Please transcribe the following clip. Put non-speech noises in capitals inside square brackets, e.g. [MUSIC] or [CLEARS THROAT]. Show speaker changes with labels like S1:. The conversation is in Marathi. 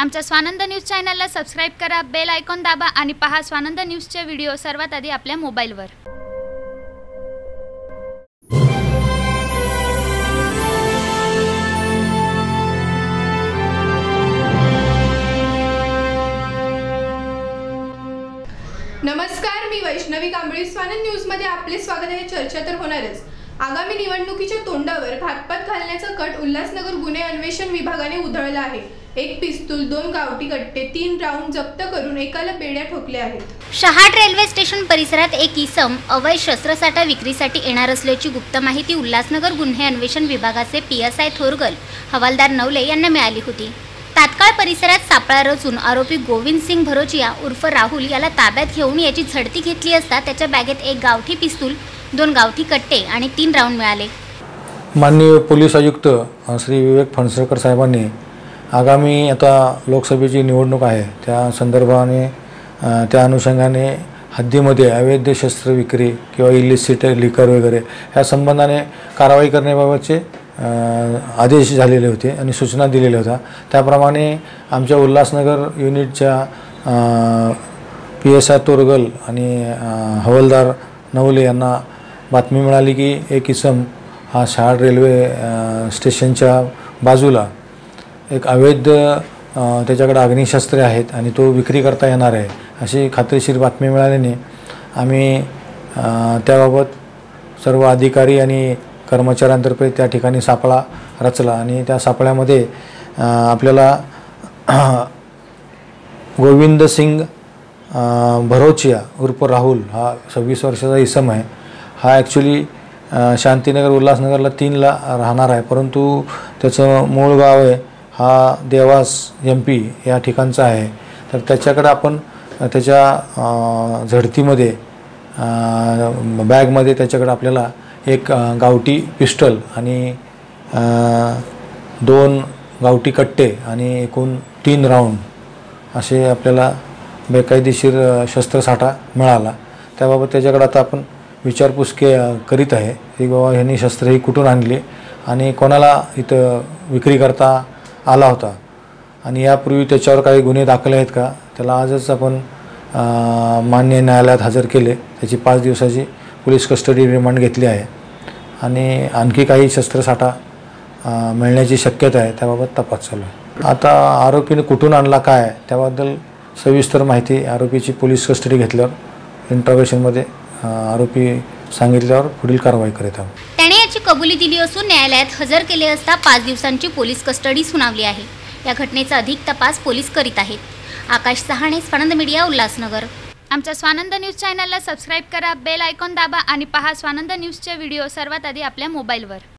S1: आमच्या स्वानंद न्यूज चॅनलला सबस्क्राईब करा बेल आयकॉन दाबा आणि पहा स्वानंद न्यूजचे व्हिडिओ सर्वात आधी आपल्या मोबाईलवर.
S2: नमस्कार मी वैष्णवी कांबळी. स्वानंद न्यूजमध्ये आपले स्वागत आहे. चर्चा तर होणारच. आगामी निवडणुकीच्या तोंडावर घातपात घालण्याचा कट उल्हासनगर गुन्हे अन्वेषण विभागाने उधळला आहे. एक पिस्तूल दोन गावठी कट्टे तीन राऊंड जप्त करून एकाला बेड्या ठोकल्या आहेत.
S1: शहाड रेल्वे स्टेशन परिसरात एक इसम अवैध शस्त्रसाठा विक्रीसाठी येणार असल्याची गुप्त माहिती उल्हासनगर गुन्हे अन्वेषण विभागाचे पी एस आय थोरगल हवालदार नवले यांना मिळाली होती. तात्काळ परिसरात सापळा रचून आरोपी गोविंद सिंग भरोचिया उर्फ राहुल याला ताब्यात घेऊन याची झडती घेतली असता त्याच्या बॅगेत एक गावठी पिस्तूल दोन गावठी कट्टे आणि तीन राऊंड मिळाले.
S3: माननीय पोलीस आयुक्त श्री विवेक फणसळकर साहेबांनी आगामी आता लोकसभेची निवडणूक आहे त्या संदर्भाने त्या अनुषंगाने हद्दीमध्ये अवैध शस्त्र विक्री किंवा इलिसिट लिकर वगैरे ह्या संबंधाने कारवाई करण्याबाबतचे आदेश झालेले होते आणि सूचना दिलेल्या होत्या. त्याप्रमाणे आमच्या उल्हासनगर युनिटच्या पी एस आय तोरगल आणि हवलदार हवालदार नवले यांना बातमी मिळाली की एक इसम हा शहाड रेल्वे स्टेशनच्या बाजूला एक अवैध त्याच्याकडे अग्निशस्त्रे आहेत आणि तो विक्री करता येणार आहे अशी खात्रीशीर बातमी मिळाल्याने आम्ही त्याबाबत सर्व अधिकारी आणि कर्मचाऱ्यांतर्फे त्या ठिकाणी सापळा रचला आणि त्या सापळ्यामध्ये आपल्याला [CLEARS THROAT] गोविंद सिंग भरोचिया उर्फ राहुल हा सव्वीस वर्षाचा इसम आहे. हा ॲक्च्युली शांतीनगर उल्हासनगरला तीनला राहणार आहे परंतु त्याचं मूळ गाव आहे हा देवास एम पी या ठिकाणचा आहे. तर त्याच्याकडं आपण त्याच्या झडतीमध्ये बॅगमध्ये त्याच्याकडं आपल्याला एक गावठी पिस्टल आणि दोन गावठी कट्टे आणि एकूण तीन राऊंड असे आपल्याला बेकायदेशीर शस्त्रसाठा मिळाला. त्याबाबत त्याच्याकडे आता आपण विचारपूस के करीत आहे. की बाबा ह्यांनी शस्त्र ही कुठून आणली आणि कोणाला इथं विक्री करता आला होता. आणि यापूर्वी त्याच्यावर काही गुन्हे दाखल आहेत का? त्याला आजच आपण मान्य न्यायालयात हजर केले. त्याची पाच दिवसाची पोलीस कस्टडी रिमांड घेतली आहे. आणि आणखी काही शस्त्रसाठा मिळण्याची शक्यता आहे त्याबाबत तपास चालू आहे. आता आरोपीने कुठून आणला काय त्याबद्दल सविस्तर माहिती आरोपीची पोलीस कस्टडी घेतल्यावर इंट्रोगेशनमध्ये आरोपी सांगितल्यावर पुढील कारवाई करीत आहोत.
S1: कबुली दिली असून न्यायालयात हजर केले असता पाच दिवसांची पोलीस कस्टडी सुनावली आहे. या घटनेचा अधिक तपास पोलीस करीत आहेत. आकाश सहाणे स्वानंद मीडिया उल्हासनगर. आमच्या स्वानंद न्यूज चॅनलला सबस्क्राईब करा बेल आयकॉन दाबा आणि पहा स्वानंद न्यूजचे व्हिडिओ सर्वात आधी आपल्या मोबाईलवर.